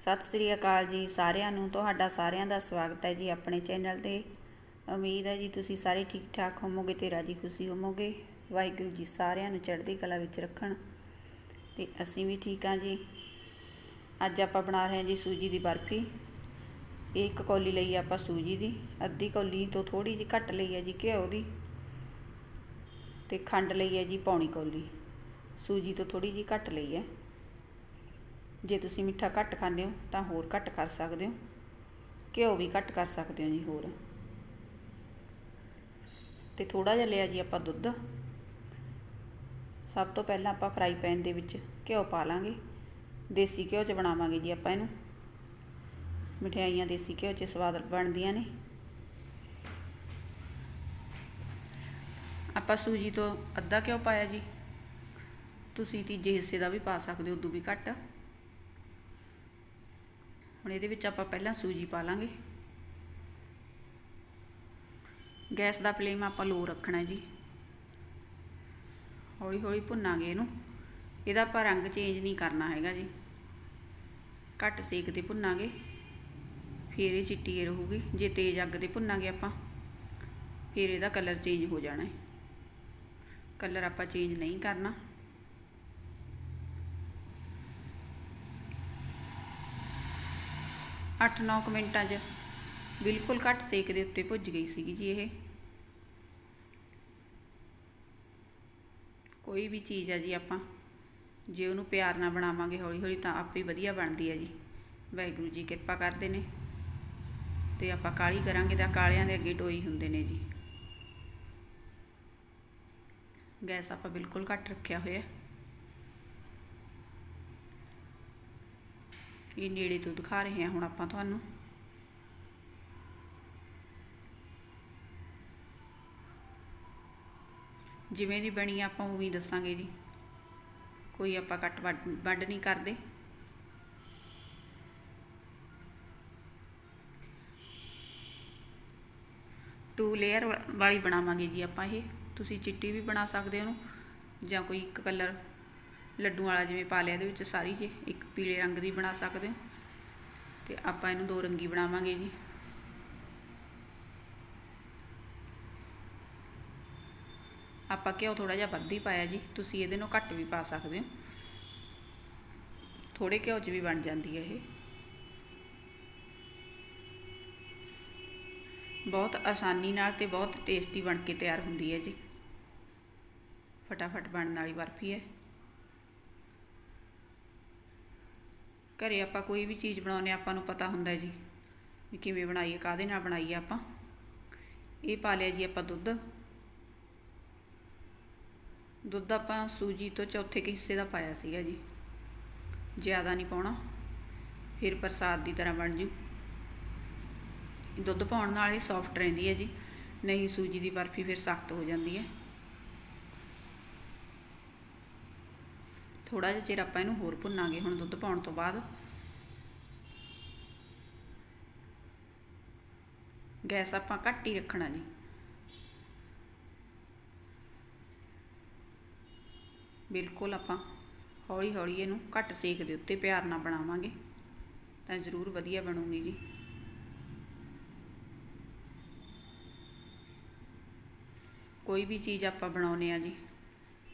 ਸਤਿ ਸ੍ਰੀ ਅਕਾਲ ਜੀ ਸਾਰਿਆਂ ਨੂੰ, ਤੁਹਾਡਾ ਸਾਰਿਆਂ ਦਾ ਸਵਾਗਤ ਹੈ ਜੀ ਆਪਣੇ ਚੈਨਲ ਤੇ। ਉਮੀਦ ਹੈ ਜੀ ਤੁਸੀਂ ਸਾਰੇ ਠੀਕ ਠਾਕ ਹੋਵੋਗੇ ਤੇ ਰਾਜੀ ਖੁਸ਼ੀ ਹੋਵੋਗੇ। ਵਾਹਿਗੁਰੂ ਜੀ ਸਾਰਿਆਂ ਨੂੰ ਚੜ੍ਹਦੀ ਕਲਾ ਵਿੱਚ ਰੱਖਣ ਤੇ ਅਸੀਂ ਵੀ ਠੀਕ ਹਾਂ ਜੀ। ਅੱਜ ਆਪਾਂ ਬਣਾ ਰਹੇ ਹਾਂ ਜੀ ਸੂਜੀ ਦੀ ਬਰਫੀ। ਇੱਕ ਕੌਲੀ ਲਈ ਆਪਾਂ ਸੂਜੀ ਦੀ, ਅੱਧੀ ਕੌਲੀ ਤੋਂ ਥੋੜੀ ਜਿਹੀ ਘੱਟ ਲਈ ਹੈ ਜੀ ਘਿਓ ਦੀ। ਤੇ ਖੰਡ ਲਈ ਹੈ ਜੀ ਪੌਣੀ ਕੌਲੀ। ਸੂਜੀ ਤੋਂ ਥੋੜੀ ਜਿਹੀ ਘੱਟ ਲਈ ਹੈ। ਜੇ ਤੁਸੀਂ ਮਿੱਠਾ ਘੱਟ ਖਾਂਦੇ ਹੋ, ਤਾਂ ਹੋਰ ਘੱਟ ਕਰ ਸਕਦੇ ਹੋ। ਘਿਓ ਵੀ ਘੱਟ ਕਰ ਸਕਦੇ ਹੋ ਜੀ ਹੋਰ। ਤੇ ਥੋੜਾ ਜਿਹਾ ਲਿਆ ਜੀ ਆਪਾਂ ਦੁੱਧ। ਸਭ ਤੋਂ ਪਹਿਲਾਂ ਆਪਾਂ ਫਰਾਈ ਪੈਨ ਦੇ ਵਿੱਚ ਘਿਓ ਪਾ ਲਾਂਗੇ। ਦੇਸੀ ਘਿਓ 'ਚ ਬਣਾਵਾਂਗੇ ਜੀ ਆਪਾਂ ਇਹਨੂੰ। ਮਠਿਆਈਆਂ ਦੇਸੀ ਘਿਓ 'ਚ ਸਵਾਦ ਬਣਦੀਆਂ ਨੇ। ਆਪਾਂ ਸੂਜੀ ਤੋਂ ਅੱਧਾ ਘਿਓ ਪਾਇਆ ਜੀ। ਤੁਸੀਂ ਤੀਜੇ ਹਿੱਸੇ ਦਾ ਵੀ ਪਾ ਸਕਦੇ ਹੋ, ਉਦੋਂ ਵੀ ਘੱਟ। ਹੁਣ ਇਹਦੇ ਵਿੱਚ ਆਪਾਂ ਪਹਿਲਾਂ ਸੂਜੀ ਪਾ ਲਾਂਗੇ। ਗੈਸ ਦਾ ਫਲੇਮ ਆਪਾਂ ਲੋ ਰੱਖਣਾ ਜੀ। ਹੌਲੀ ਹੌਲੀ ਭੁੰਨਾਂਗੇ ਇਹਨੂੰ। ਇਹਦਾ ਆਪਾਂ ਰੰਗ ਚੇਂਜ ਨਹੀਂ ਕਰਨਾ ਹੈਗਾ ਜੀ। ਘੱਟ ਸੇਕ ਤੇ ਭੁੰਨਾਂਗੇ। ਫਿਰ ਇਹ ਚਿੱਟੀ ਰਹੂਗੀ। ਜੇ ਤੇਜ਼ ਅੱਗ ਤੇ ਭੁੰਨਾਂਗੇ ਆਪਾਂ, ਫਿਰ ਇਹਦਾ ਕਲਰ ਚੇਂਜ ਹੋ ਜਾਣਾ ਹੈ। ਕਲਰ ਆਪਾਂ ਚੇਂਜ ਨਹੀਂ ਕਰਨਾ। ਅੱਠ 9 ਮਿੰਟਾਂ 'ਚ ਬਿਲਕੁਲ ਘੱਟ ਸੇਕ ਦੇ ਉੱਤੇ ਭੁੱਜ ਗਈ ਸੀਗੀ ਜੀ ਇਹ। ਕੋਈ ਵੀ ਚੀਜ਼ ਆ ਜੀ ਆਪਾਂ, ਜੇ ਉਹਨੂੰ ਪਿਆਰ ਨਾਲ ਬਣਾਵਾਂਗੇ ਹੌਲੀ ਹੌਲੀ ਤਾਂ ਆਪੇ ਵਧੀਆ ਬਣਦੀ ਹੈ ਜੀ। ਵਾਹਿਗੁਰੂ ਜੀ ਕਿਰਪਾ ਕਰਦੇ ਨੇ ਤੇ ਆਪਾਂ ਕਾਲੀ ਕਰਾਂਗੇ ਤਾਂ ਕਾਲਿਆਂ ਦੇ ਅੱਗੇ ਟੋਈ ਹੁੰਦੇ ਨੇ ਜੀ। ਗੈਸ ਆਪਾਂ ਬਿਲਕੁਲ ਘੱਟ ਰੱਖਿਆ ਹੋਇਆ। ਇਹ ਨੇੜੇ ਤੋਂ ਦਿਖਾ ਰਹੇ ਹਾਂ ਹੁਣ ਆਪਾਂ ਤੁਹਾਨੂੰ। ਜਿਵੇਂ ਦੀ ਬਣੀ ਆਪਾਂ ਉਵੇਂ ਦੱਸਾਂਗੇ ਜੀ। ਕੋਈ ਆਪਾਂ ਕੱਟ ਵੱਡ ਨਹੀਂ ਕਰਦੇ। ਟੂ ਲੇਅਰ ਵਾਲੀ ਬਣਾਵਾਂਗੇ ਜੀ ਆਪਾਂ ਇਹ। ਤੁਸੀਂ ਚਿੱਟੀ ਵੀ ਬਣਾ ਸਕਦੇ ਹੋ ਜਾਂ ਕੋਈ ਇੱਕ ਕਲਰ ਲੱਡੂ ਵਾਲਾ ਜਿਵੇਂ ਪਾ ਲਿਆ, ਇਹਦੇ ਵਿੱਚ ਸਾਰੀ ਜੇ, ਇੱਕ ਪੀਲੇ ਰੰਗ ਦੀ ਬਣਾ ਸਕਦੇ ਹੋ। ਤੇ ਆਪਾਂ ਇਹਨੂੰ ਦੋ ਰੰਗੀ ਬਣਾਵਾਂਗੇ ਜੀ। ਆਪਾਂ ਘਿਓ ਥੋੜਾ ਜਿਹਾ ਵੱਧ ਹੀ ਪਾਇਆ ਜੀ, ਤੁਸੀਂ ਇਹਦੇ ਨੂੰ ਘੱਟ ਵੀ ਪਾ ਸਕਦੇ ਹੋ। ਥੋੜੇ ਘਿਓ 'ਚ ਵੀ ਬਣ ਜਾਂਦੀ ਹੈ ਇਹ। ਬਹੁਤ ਆਸਾਨੀ ਨਾਲ ਤੇ ਬਹੁਤ ਟੇਸਟੀ ਬਣ ਕੇ ਤਿਆਰ ਹੁੰਦੀ ਹੈ ਜੀ। ਫਟਾਫਟ ਬਣਨ ਵਾਲੀ ਬਰਫੀ ਹੈ। ਘਰੇ ਆਪਾਂ ਕੋਈ ਵੀ ਚੀਜ਼ ਬਣਾਉਨੇ ਆਪਾਂ ਨੂੰ ਪਤਾ ਹੁੰਦਾ ਜੀ ਵੀ ਕਿਵੇਂ ਬਣਾਈਏ ਕਾਦੇ ਨਾਲ ਬਣਾਈਏ ਆਪਾਂ। ਇਹ ਪਾ ਲਿਆ ਜੀ ਆਪਾਂ ਦੁੱਧ। ਦੁੱਧ ਆਪਾਂ ਸੂਜੀ ਤੋਂ ਚੌਥੇ ਕਿ ਹਿੱਸੇ ਦਾ ਪਾਇਆ ਸੀਗਾ ਜੀ। ਜ਼ਿਆਦਾ ਨਹੀਂ ਪਾਉਣਾ, ਫਿਰ ਪ੍ਰਸਾਦ ਦੀ ਤਰ੍ਹਾਂ ਬਣ ਜੂ। ਦੁੱਧ ਪਾਉਣ ਨਾਲ ਇਹ ਸੌਫਟ ਰਹਿੰਦੀ ਹੈ ਜੀ, ਨਹੀਂ ਸੂਜੀ ਦੀ ਬਰਫੀ ਫਿਰ ਸਖਤ ਹੋ ਜਾਂਦੀ ਹੈ। ਥੋੜਾ ਜਿਹਾ ਚਿਰ ਆਪਾਂ ਇਹਨੂੰ ਹੋਰ ਭੁੰਨਾਂਗੇ ਹੁਣ ਦੁੱਧ ਪਾਉਣ ਤੋਂ ਬਾਅਦ। ਗੈਸ ਆਪਾਂ ਘੱਟ ਹੀ ਰੱਖਣਾ ਜੀ। ਬਿਲਕੁਲ ਆਪਾਂ ਹੌਲੀ ਹੌਲੀ ਇਹਨੂੰ ਘੱਟ ਸੇਕ ਦੇ ਉੱਤੇ ਪਿਆਰ ਨਾਲ ਬਣਾਵਾਂਗੇ। ਤਾਂ ਜ਼ਰੂਰ ਵਧੀਆ ਬਣੂਗੀ ਜੀ। ਕੋਈ ਵੀ ਚੀਜ਼ ਆਪਾਂ ਬਣਾਉਨੇ ਆ ਜੀ।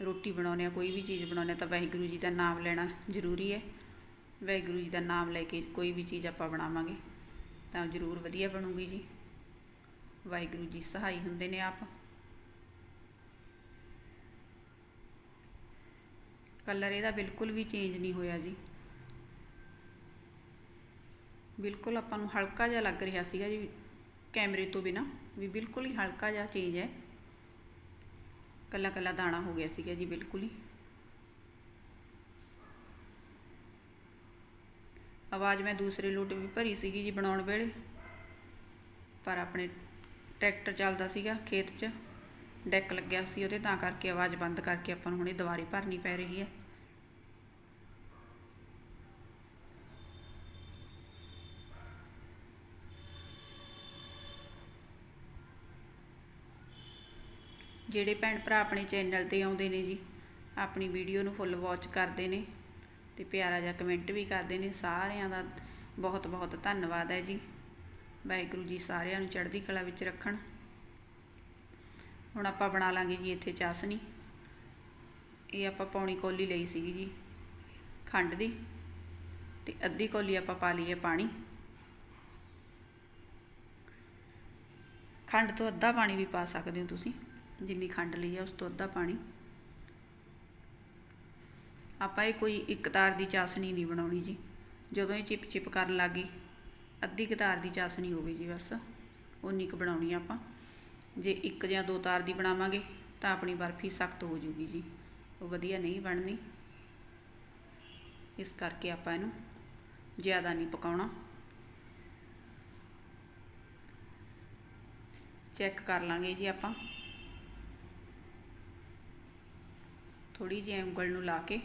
ਰੋਟੀ ਬਣਾਉਂਦੇ ਹਾਂ, ਕੋਈ ਵੀ ਚੀਜ਼ ਬਣਾਉਂਦੇ ਹਾਂ ਤਾਂ ਵਾਹਿਗੁਰੂ ਜੀ ਦਾ ਨਾਮ ਲੈਣਾ ਜ਼ਰੂਰੀ ਹੈ। ਵਾਹਿਗੁਰੂ ਜੀ ਦਾ ਨਾਮ ਲੈ ਕੇ ਕੋਈ ਵੀ ਚੀਜ਼ ਆਪਾਂ ਬਣਾਵਾਂਗੇ ਤਾਂ ਜ਼ਰੂਰ ਵਧੀਆ ਬਣੂਗੀ ਜੀ। ਵਾਹਿਗੁਰੂ ਜੀ ਸਹਾਈ ਹੁੰਦੇ ਨੇ ਆਪ। ਕਲਰ ਇਹਦਾ ਬਿਲਕੁਲ ਵੀ ਚੇਂਜ ਨਹੀਂ ਹੋਇਆ ਜੀ। ਬਿਲਕੁਲ ਆਪਾਂ ਨੂੰ ਹਲਕਾ ਜਿਹਾ ਲੱਗ ਰਿਹਾ ਸੀਗਾ ਜੀ ਕੈਮਰੇ ਤੋਂ ਬਿਨਾ ਵੀ ਬਿਲਕੁਲ ਹੀ ਹਲਕਾ ਜਿਹਾ ਚੇਂਜ ਹੈ। ਕੱਲਾ ਕੱਲਾ ਦਾਣਾ ਹੋ ਗਿਆ ਸੀਗਾ ਜੀ, ਬਿਲਕੁਲ ਹੀ। ਆਵਾਜ਼ ਮੈਂ ਦੂਸਰੇ ਲੋਟ ਵੀ ਭਰੀ ਸੀਗੀ ਜੀ ਬਣਾਉਣ ਵੇਲੇ, ਪਰ ਆਪਣੇ ਟਰੈਕਟਰ ਚੱਲਦਾ ਸੀਗਾ ਖੇਤ 'ਚ, ਡੈਕ ਲੱਗਿਆ ਸੀ ਉਹਦੇ, ਤਾਂ ਕਰਕੇ ਆਵਾਜ਼ ਬੰਦ ਕਰਕੇ ਆਪਾਂ ਨੂੰ ਹੁਣੇ ਦੁਬਾਰੇ ਭਰਨੀ ਪੈ ਰਹੀ ਹੈ। ਜਿਹੜੇ ਭੈਣ ਭਰਾ ਆਪਣੇ ਚੈਨਲ ਤੇ ਆਉਂਦੇ ਨੇ ਜੀ, ਆਪਣੀ ਵੀਡੀਓ ਨੂੰ ਫੁੱਲ ਵਾਚ ਕਰਦੇ ਨੇ ਤੇ ਪਿਆਰਾ ਜਿਹਾ ਕਮੈਂਟ ਵੀ ਕਰਦੇ ਨੇ, ਸਾਰਿਆਂ ਦਾ ਬਹੁਤ ਬਹੁਤ ਧੰਨਵਾਦ ਹੈ ਜੀ। ਵਾਹਿਗੁਰੂ ਜੀ ਸਾਰਿਆਂ ਨੂੰ ਚੜ੍ਹਦੀ ਕਲਾ ਵਿੱਚ ਰੱਖਣ। ਹੁਣ ਆਪਾਂ ਬਣਾ ਲਾਂਗੇ ਜੀ ਇੱਥੇ ਚਾਸਨੀ। ਇਹ ਆਪਾਂ ਪੌਣੀ ਕੋਲੀ ਲਈ ਸੀਗੀ ਜੀ, ਖੰਡ ਦੀ ਤੇ ਅੱਧੀ ਕੋਲੀ ਆਪਾਂ ਪਾ ਲਈਏ ਪਾਣੀ। ਖੰਡ ਤੋਂ ਅੱਧਾ ਪਾਣੀ ਵੀ ਪਾ ਸਕਦੇ ਹੋ ਤੁਸੀਂ। ਜਿੰਨੀ ਖੰਡ ਲਈ ਹੈ ਉਸ ਤੋਂ ਅੱਧਾ ਪਾਣੀ। ਆਪਾਂ ਇਹ ਕੋਈ ਇੱਕ ਤਾਰ ਦੀ ਚਾਸਣੀ ਨਹੀਂ ਬਣਾਉਣੀ ਜੀ। ਜਦੋਂ ਇਹ ਚਿਪ ਚਿਪ ਕਰਨ ਲੱਗੀ ਅੱਧੀ ਕੁ ਤਾਰ ਦੀ ਚਾਸਣੀ ਹੋਵੇ ਜੀ ਬਸ। ਉਨੀ ਕੁ ਬਣਾਉਣੀ ਆ ਆਪਾਂ। ਜੇ ਇੱਕ ਜਾਂ ਦੋ ਤਾਰ ਦੀ ਬਣਾਵਾਂਗੇ, ਤਾਂ ਆਪਣੀ ਬਰਫੀ ਸਖਤ ਹੋ ਜੂਗੀ ਜੀ। ਉਹ ਵਧੀਆ ਨਹੀਂ ਬਣਨੀ। ਇਸ ਕਰਕੇ ਆਪਾਂ ਇਹਨੂੰ ਜ਼ਿਆਦਾ ਨਹੀਂ ਪਕਾਉਣਾ। ਚੈੱਕ ਕਰ ਲਾਂਗੇ ਜੀ ਆਪਾਂ। ਥੋੜੀ ਜਿਹੀ ਉਂਗਲ ਨੂੰ ਲਾ ਕੇ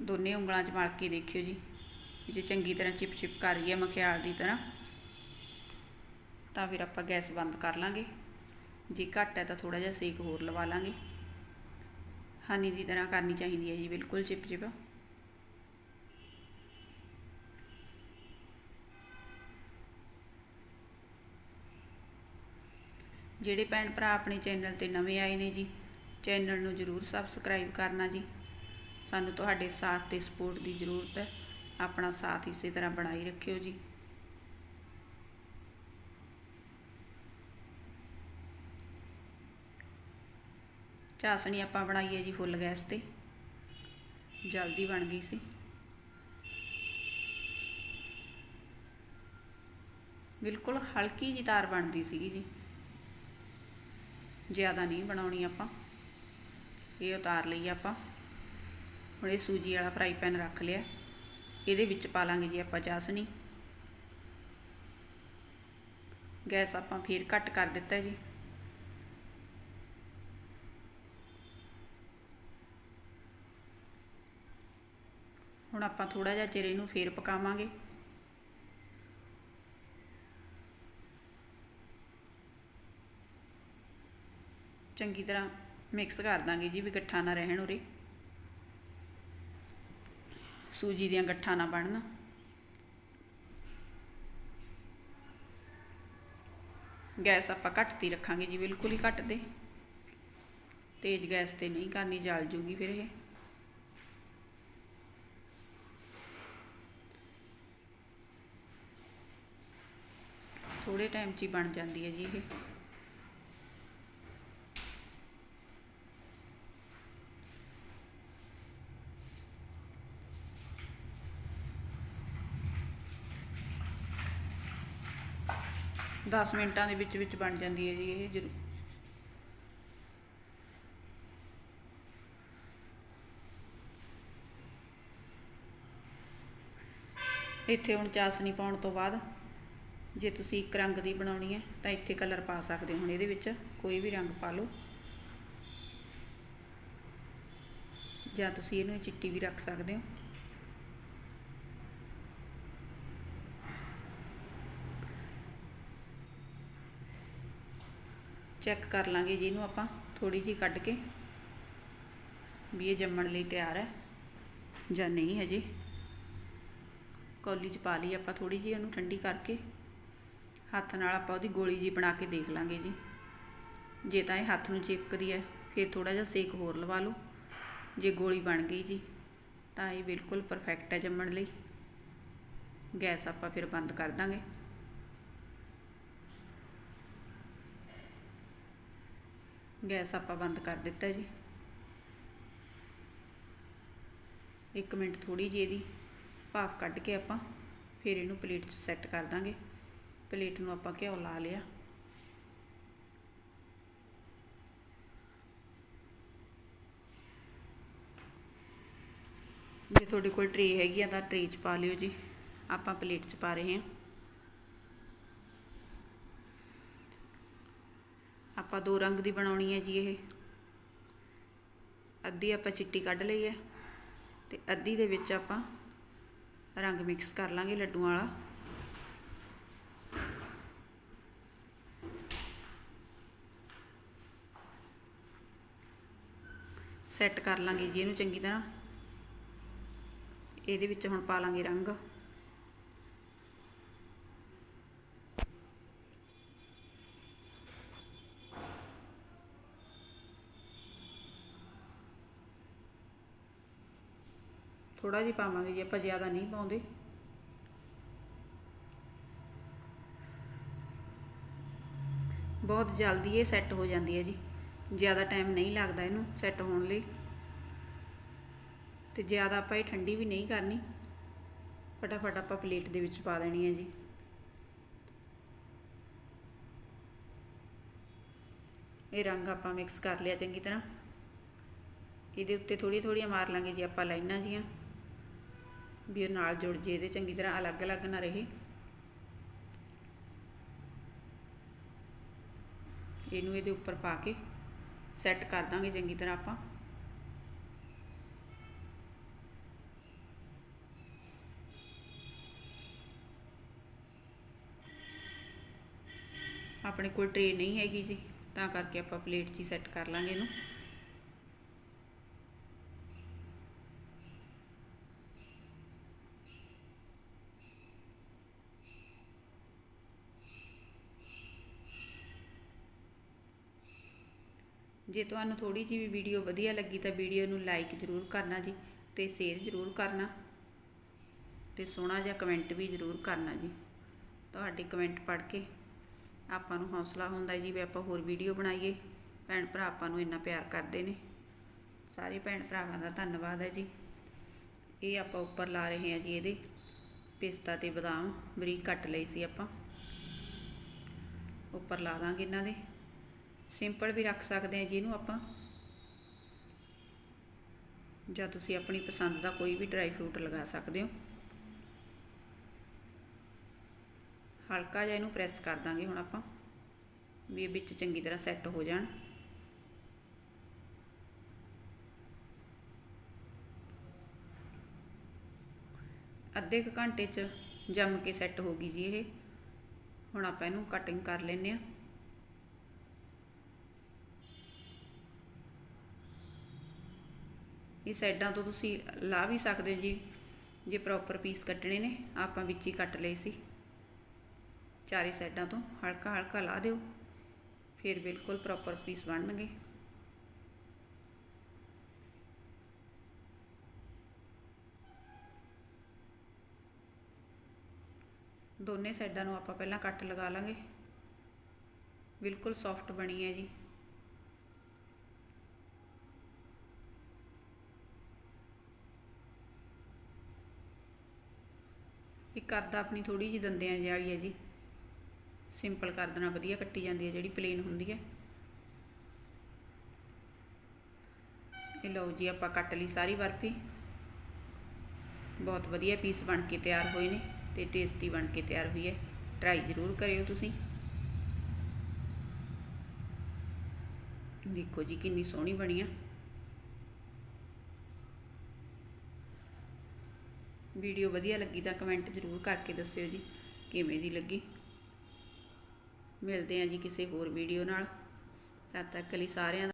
ਦੋਨੇ ਉਂਗਲਾਂ 'ਚ ਮਲ ਕੇ ਦੇਖਿਓ ਜੀ। ਜੇ ਚੰਗੀ ਤਰ੍ਹਾਂ ਚਿਪ ਚਿਪ ਕਰ ਰਹੀ ਹੈ ਮਖਿਆਲ ਦੀ ਤਰ੍ਹਾਂ, ਤਾਂ ਫਿਰ ਆਪਾਂ ਗੈਸ ਬੰਦ ਕਰ ਲਾਂਗੇ। ਜੇ ਘੱਟ ਹੈ ਤਾਂ ਥੋੜਾ ਜਿਹਾ ਸੇਕ ਹੋਰ ਲਵਾ ਲਾਂਗੇ। ਹਾਨੀ ਦੀ ਤਰ੍ਹਾਂ ਕਰਨੀ ਚਾਹੀਦੀ ਹੈ ਜੀ, ਬਿਲਕੁਲ ਚਿਪ ਚਿਪ। ਜਿਹੜੇ ਭੈਣ ਭਰਾ ਆਪਣੇ ਚੈਨਲ ਤੇ ਨਵੇਂ ਆਏ ਨੇ ਜੀ ਚੈਨਲ ਨੂੰ ਜਰੂਰ ਸਬਸਕ੍ਰਾਈਬ ਕਰਨਾ ਜੀ। ਸਾਨੂੰ ਤੁਹਾਡੇ ਸਾਥ ਤੇ ਸਪੋਰਟ ਦੀ ਜ਼ਰੂਰਤ ਹੈ। ਆਪਣਾ ਸਾਥ ਇਸੇ ਤਰ੍ਹਾਂ ਬਣਾਈ ਰੱਖਿਓ ਜੀ। ਚਾਸਣੀ ਆਪਾਂ ਬਣਾਈ ਹੈ ਜੀ ਫੁੱਲ ਗੈਸ ਤੇ। ਜਲਦੀ ਬਣ ਗਈ ਸੀ। ਬਿਲਕੁਲ ਹਲਕੀ ਜੀ ਤਾਰ ਬਣਦੀ ਸੀਗੀ ਜੀ। ਜ਼ਿਆਦਾ ਨਹੀਂ ਬਣਾਉਣੀ ਆਪਾਂ। ਇਹ ਉਤਾਰ ਲਈ ਆਪਾਂ। ਹੁਣ ਇਹ ਸੂਜੀ ਵਾਲਾ ਫਰਾਈ ਪੈਨ ਰੱਖ ਲਿਆ। ਇਹਦੇ ਵਿੱਚ ਪਾ ਲਾਂਗੇ ਜੀ ਆਪਾਂ ਚਾਸਣੀ। ਗੈਸ ਆਪਾਂ ਫੇਰ ਘੱਟ ਕਰ ਦਿੱਤਾ ਜੀ। ਹੁਣ ਆਪਾਂ ਥੋੜਾ ਜਿਹਾ ਚਿਰ ਇਹਨੂੰ ਫੇਰ ਪਕਾਵਾਂਗੇ। ਚੰਗੀ ਤਰ੍ਹਾਂ ਮਿਕਸ ਕਰ ਦਾਂਗੇ ਜੀ ਵੀ ਗੱਠਾਂ ਨਾ ਰਹਿਣ ਉਰੇ। ਸੂਜੀ ਦੀਆਂ ਗੱਠਾਂ ਨਾ ਬਣਨ। ਗੈਸ ਆਪਾਂ ਘੱਟ ਤੀ ਰੱਖਾਂਗੇ ਜੀ, ਬਿਲਕੁਲ ਹੀ ਘੱਟ ਦੇ। ਤੇਜ਼ ਗੈਸ ਤੇ ਨਹੀਂ ਕਰਨੀ, ਜਲ ਜੂਗੀ ਫਿਰ ਇਹ। ਥੋੜੇ ਟਾਈਮ 'ਚ ਹੀ ਬਣ ਜਾਂਦੀ ਹੈ ਜੀ ਇਹ। ਦਸ ਮਿੰਟਾਂ ਦੇ ਵਿੱਚ ਵਿੱਚ ਬਣ ਜਾਂਦੀ ਹੈ ਜੀ ਇਹ ਜ਼ਰੂਰ। ਇੱਥੇ ਹੁਣ ਚਾਸਣੀ ਪਾਉਣ ਤੋਂ ਬਾਅਦ ਜੇ ਤੁਸੀਂ ਇੱਕ ਰੰਗ ਦੀ ਬਣਾਉਣੀ ਹੈ ਤਾਂ ਇੱਥੇ ਕਲਰ ਪਾ ਸਕਦੇ ਹੋ ਹੁਣ ਇਹਦੇ ਵਿੱਚ, ਕੋਈ ਵੀ ਰੰਗ ਪਾ ਲਓ। ਜਾਂ ਤੁਸੀਂ ਇਹਨੂੰ ਚਿੱਟੀ ਵੀ ਰੱਖ ਸਕਦੇ ਹੋ। ਚੈੱਕ ਕਰ ਲਾਂਗੇ ਜੀ ਇਹਨੂੰ ਆਪਾਂ ਥੋੜੀ ਜੀ ਕੱਢ ਕੇ ਵੀ ਇਹ ਜੰਮਣ ਲਈ ਤਿਆਰ ਹੈ ਜਾਂ ਨਹੀਂ ਹਜੇ। ਕੌਲੀ 'ਚ ਪਾ ਲਈ ਆਪਾਂ ਥੋੜੀ ਜੀ ਉਹਨੂੰ ਠੰਡੀ ਕਰਕੇ। ਹੱਥ ਨਾਲ ਆਪਾਂ ਉਹਦੀ ਗੋਲੀ ਜੀ ਬਣਾ ਕੇ ਦੇਖ ਲਾਂਗੇ ਜੀ। ਜੇ ਤਾਂ ਇਹ ਹੱਥ ਨੂੰ ਚਿਪਕਦੀ ਹੈ, ਫਿਰ ਥੋੜਾ ਜਿਹਾ ਸੇਕ ਹੋਰ ਲਵਾ ਲਓ। ਜੇ ਗੋਲੀ ਬਣ ਗਈ ਜੀ, ਤਾਂ ਇਹ ਬਿਲਕੁਲ ਪਰਫੈਕਟ ਹੈ ਜੰਮਣ ਲਈ। ਗੈਸ ਆਪਾਂ ਫਿਰ ਬੰਦ ਕਰ ਦਾਂਗੇ। ਗੈਸ ਆਪਾਂ ਬੰਦ ਕਰ ਦਿੱਤਾ ਜੀ। 1 ਮਿੰਟ ਥੋੜੀ ਜਿਹੀ ਇਹਦੀ ਭਾਫ ਕੱਢ ਕੇ ਆਪਾਂ ਫਿਰ ਇਹਨੂੰ ਪਲੇਟ 'ਚ ਸੈੱਟ ਕਰ ਦਾਂਗੇ। ਪਲੇਟ ਨੂੰ ਆਪਾਂ ਘਿਓ ਲਾ ਲਿਆ। ਜੇ ਤੁਹਾਡੇ ਕੋਲ ਟਰੇ ਹੈਗੀ ਆ ਤਾਂ ਟਰੇ 'ਚ ਪਾ ਲਿਓ ਜੀ। ਆਪਾਂ ਪਲੇਟ 'ਚ ਪਾ ਰਹੇ ਹਾਂ। ਆਪਾਂ ਦੋ ਰੰਗ ਦੀ ਬਣਾਉਣੀ ਹੈ ਜੀ ਇਹ। ਅੱਧੀ ਆਪਾਂ ਚਿੱਟੀ ਕੱਢ ਲਈ ਹੈ ਤੇ ਅੱਧੀ ਦੇ ਵਿੱਚ ਆਪਾਂ ਰੰਗ ਮਿਕਸ ਕਰ ਲਾਂਗੇ ਲੱਡੂਆਂ ਵਾਲਾ। ਸੈੱਟ ਕਰ ਲਾਂਗੇ ਜੀ ਇਹਨੂੰ ਚੰਗੀ ਤਰ੍ਹਾਂ। ਇਹਦੇ ਵਿੱਚ ਹੁਣ ਪਾ ਲਾਂਗੇ ਰੰਗ। ਥੋੜਾ ਜਿਹਾ ਪਾਵਾਂਗੇ ਜੀ ਆਪਾਂ ਜ਼ਿਆਦਾ ਨਹੀਂ ਪਾਉਂਦੇ। ਬਹੁਤ ਜਲਦੀ ਇਹ ਸੈੱਟ ਹੋ ਜਾਂਦੀ ਹੈ ਜੀ। ਜ਼ਿਆਦਾ ਟਾਈਮ ਨਹੀਂ ਲੱਗਦਾ ਇਹਨੂੰ ਸੈੱਟ ਹੋਣ ਲਈ। ਤੇ ਜ਼ਿਆਦਾ ਆਪਾਂ ਇਹ ਠੰਡੀ ਵੀ ਨਹੀਂ ਕਰਨੀ। ਫਟਾਫਟ ਆਪਾਂ ਪਲੇਟ ਦੇ ਵਿੱਚ ਪਾ ਦੇਣੀ ਹੈ ਜੀ। ਇਹ ਰੰਗ ਆਪਾਂ ਮਿਕਸ ਕਰ ਲਿਆ ਚੰਗੀ ਤਰ੍ਹਾਂ। ਇਹਦੇ ਉੱਤੇ ਥੋੜੀ ਥੋੜੀਆਂ ਮਾਰ ਲਾਂਗੇ ਜੀ ਆਪਾਂ ਲਾਈਨਾਂ ਜੀਆਂ ਵੀ ਉਹ ਨਾਲ ਜੁੜ ਜੇ, ਇਹਦੇ ਚੰਗੀ ਤਰ੍ਹਾਂ ਅਲੱਗ-ਅਲੱਗ ਨਾ ਰਹੇ। ਇਹਨੂੰ ਇਹਦੇ ਉੱਪਰ ਪਾ ਕੇ ਸੈੱਟ ਕਰ ਦਾਂਗੇ ਚੰਗੀ ਤਰ੍ਹਾਂ ਆਪਾਂ। ਆਪਣੇ ਕੋਲ ਟ੍ਰੇ ਨਹੀਂ ਹੈਗੀ ਜੀ, ਤਾਂ ਕਰਕੇ ਆਪਾਂ ਪਲੇਟ 'ਚ ਹੀ ਸੈੱਟ ਕਰ ਲਾਂਗੇ ਇਹਨੂੰ। ਜੇ ਤੁਹਾਨੂੰ ਥੋੜੀ ਜਿਹੀ ਵੀ ਵੀਡੀਓ ਵਧੀਆ ਲੱਗੀ ਤਾਂ ਵੀਡੀਓ ਨੂੰ ਲਾਈਕ ਜ਼ਰੂਰ ਕਰਨਾ ਜੀ ਤੇ ਸ਼ੇਅਰ ਜ਼ਰੂਰ ਕਰਨਾ ਤੇ ਸੋਹਣਾ ਜਿਹਾ ਕਮੈਂਟ ਵੀ ਜ਼ਰੂਰ ਕਰਨਾ ਜੀ। ਤੁਹਾਡੇ ਕਮੈਂਟ ਪੜ੍ਹ ਕੇ ਆਪਾਂ ਨੂੰ ਹੌਸਲਾ ਹੁੰਦਾ ਜੀ ਵੀ ਆਪਾਂ ਹੋਰ ਵੀਡੀਓ ਬਣਾਈਏ। ਭੈਣ ਭਰਾ ਆਪਾਂ ਨੂੰ ਇੰਨਾ ਪਿਆਰ ਕਰਦੇ ਨੇ। ਸਾਰੇ ਭੈਣ ਭਰਾਵਾਂ ਦਾ ਧੰਨਵਾਦ ਹੈ ਜੀ। ਇਹ ਆਪਾਂ ਉੱਪਰ ਲਾ ਰਹੇ ਹਾਂ ਜੀ ਇਹਦੇ। ਪਿਸਤਾ ਤੇ ਬਦਾਮ, ਬਰੀਕ ਕੱਟ ਲਈ ਸੀ ਆਪਾਂ। ਉੱਪਰ ਲਾ ਦਾਂਗੇ ਇਹਨਾਂ ਦੇ। ਸਿੰਪਲ ਵੀ ਰੱਖ ਸਕਦੇ ਹਾਂ ਜਿਹਨੂੰ ਆਪਾਂ। ਜਾਂ ਤੁਸੀਂ ਆਪਣੀ ਪਸੰਦ ਦਾ ਕੋਈ ਵੀ ਡਰਾਈ ਫਰੂਟ ਲਗਾ ਸਕਦੇ ਹੋ। ਹਲਕਾ ਜਿਹਾ ਇਹਨੂੰ ਪ੍ਰੈਸ ਕਰ ਦਾਂਗੇ ਹੁਣ ਆਪਾਂ, ਵੀ ਇਹ ਵਿੱਚ ਚੰਗੀ ਤਰ੍ਹਾਂ ਸੈੱਟ ਹੋ ਜਾਣ। ਅੱਧੇ ਕੁ ਘੰਟੇ 'ਚ ਜੰਮ ਕੇ ਸੈੱਟ ਹੋ ਗਈ ਜੀ ਇਹ। ਹੁਣ ਆਪਾਂ ਇਹਨੂੰ ਕਟਿੰਗ ਕਰ ਲੈਨੇ ਆ ਇਹ ਸਾਈਡਾਂ ਤੋਂ ਤੁਸੀਂ ਲਾ ਵੀ ਸਕਦੇ ਜੀ। ਜੇ ਪ੍ਰੋਪਰ ਪੀਸ ਕੱਟਣੇ ਨੇ, ਆਪਾਂ ਵਿੱਚ ਹੀ ਕੱਟ ਲਏ ਸੀ। ਚਾਰੇ ਸਾਈਡਾਂ ਤੋਂ ਹਲਕਾ ਹਲਕਾ ਲਾ ਦਿਓ। ਫਿਰ ਬਿਲਕੁਲ ਪ੍ਰੋਪਰ ਪੀਸ ਬਣਨਗੇ। ਦੋਨੇ ਸਾਈਡਾਂ ਨੂੰ ਆਪਾਂ ਪਹਿਲਾਂ ਕੱਟ ਲਗਾ ਲਾਂਗੇ। ਬਿਲਕੁਲ ਸੌਫਟ ਬਣੀ ਹੈ ਜੀ। ਇਹ ਕਰਦਾ ਆਪਣੀ ਥੋੜੀ ਜਿਹੀ ਦੰਦਿਆਂ ਜਿਹੀ ਵਾਲੀ ਹੈ ਜੀ। ਸਿੰਪਲ ਕਰ ਦੇਣਾ, ਵਧੀਆ ਕੱਟੀ ਜਾਂਦੀ ਹੈ ਜਿਹੜੀ ਪਲੇਨ ਹੁੰਦੀ ਹੈ। ਇਹ ਲਓ ਜੀ, ਆਪਾਂ ਕੱਟ ਲਈ ਸਾਰੀ ਬਰਫੀ। ਬਹੁਤ ਵਧੀਆ ਪੀਸ ਬਣ ਕੇ ਤਿਆਰ ਹੋਏ ਨੇ ਤੇ ਟੇਸਟੀ ਬਣ ਕੇ ਤਿਆਰ ਹੋਈ ਹੈ। ਟਰਾਈ ਜ਼ਰੂਰ ਕਰਿਓ ਤੁਸੀਂ। ਦੇਖੋ ਜੀ, ਕਿੰਨੀ ਸੋਹਣੀ ਬਣੀ ਆ। ਵੀਡੀਓ ਵਧੀਆ ਲੱਗੀ ਤਾਂ ਕਮੈਂਟ ਜ਼ਰੂਰ ਕਰਕੇ ਦੱਸਿਓ ਜੀ, ਕਿਵੇਂ ਦੀ ਲੱਗੀ? ਮਿਲਦੇ ਹਾਂ ਜੀ ਕਿਸੇ ਹੋਰ ਵੀਡੀਓ ਨਾਲ, ਤਦ ਤੱਕ ਲਈ ਸਾਰਿਆਂ ਦਾ